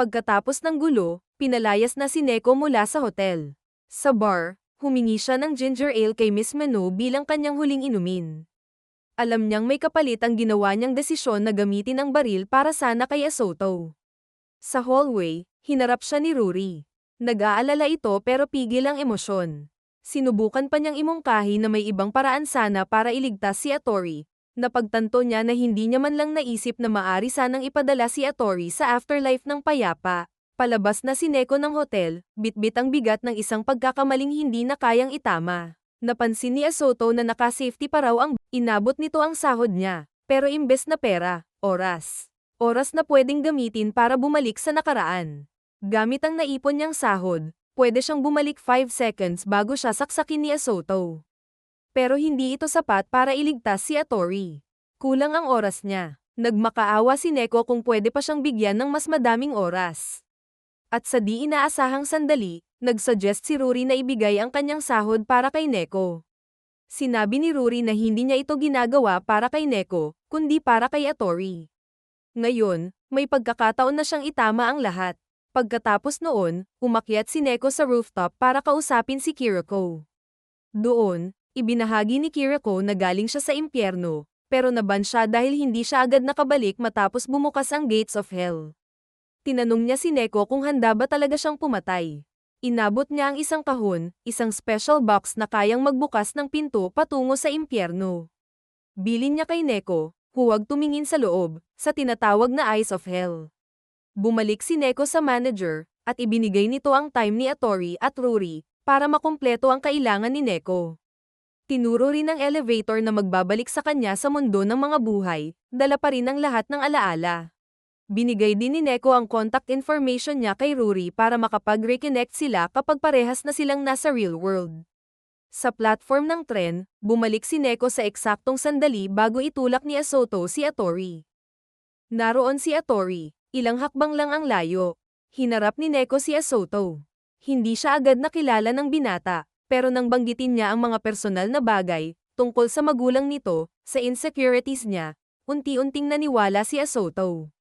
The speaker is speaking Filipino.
Pagkatapos ng gulo, pinalayas na si Neko mula sa hotel. Sa bar, humingi siya ng ginger ale kay Miss Mano bilang kanyang huling inumin. Alam niyang may kapalit ang ginawa niyang desisyon na gamitin ang baril para sana kay Asoto. Sa hallway, hinarap siya ni Ruri. Nag-aalala ito pero pigil ang emosyon. Sinubukan pa niyang imungkahi na may ibang paraan sana para iligtas si Atori. Napagtanto niya na hindi niya man lang naisip na maari sanang ipadala si Atori sa afterlife ng payapa. Palabas na si Neko ng hotel, bitbit ang bigat ng isang pagkakamaling hindi na kayang itama. Napansin ni Asoto na naka-safety pa raw ang inabot nito ang sahod niya. Pero imbes na pera, oras. Oras na pwedeng gamitin para bumalik sa nakaraan. Gamit ang naipon niyang sahod, pwede siyang bumalik 5 seconds bago siya saksakin ni Asoto. Pero hindi ito sapat para iligtas si Atori. Kulang ang oras niya. Nagmakaawa si Neko kung pwede pa siyang bigyan ng mas madaming oras. At sa di inaasahang sandali, nagsuggest si Ruri na ibigay ang kanyang sahod para kay Neko. Sinabi ni Ruri na hindi niya ito ginagawa para kay Neko, kundi para kay Atori. Ngayon, may pagkakataon na siyang itama ang lahat. Pagkatapos noon, umakyat si Neko sa rooftop para kausapin si Kiriko. Doon, ibinahagi ni Kiriko na galing siya sa impyerno, pero naban siya dahil hindi siya agad nakabalik matapos bumukas ang gates of hell. Tinanong niya si Neko kung handa ba talaga siyang pumatay. Inabot niya ang isang kahon, isang special box na kayang magbukas ng pinto patungo sa impyerno. Bilin niya kay Neko, huwag tumingin sa loob, sa tinatawag na Eyes of Hell. Bumalik si Neko sa manager, at ibinigay nito ang time ni Atori at Ruri, para makumpleto ang kailangan ni Neko. Tinuro rin ng elevator na magbabalik sa kanya sa mundo ng mga buhay, dala pa rin ang lahat ng alaala. Binigay din ni Neko ang contact information niya kay Ruri para makapag-reconnect sila kapag parehas na silang nasa real world. Sa platform ng tren, bumalik si Neko sa eksaktong sandali bago itulak ni Asoto si Atori. Naroon si Atori, Ilang hakbang lang ang layo. Hinarap ni Neko si Asoto. Hindi siya agad nakilala ng binata, pero nang banggitin niya ang mga personal na bagay, tungkol sa magulang nito, sa insecurities niya, unti-unting naniwala si Asoto.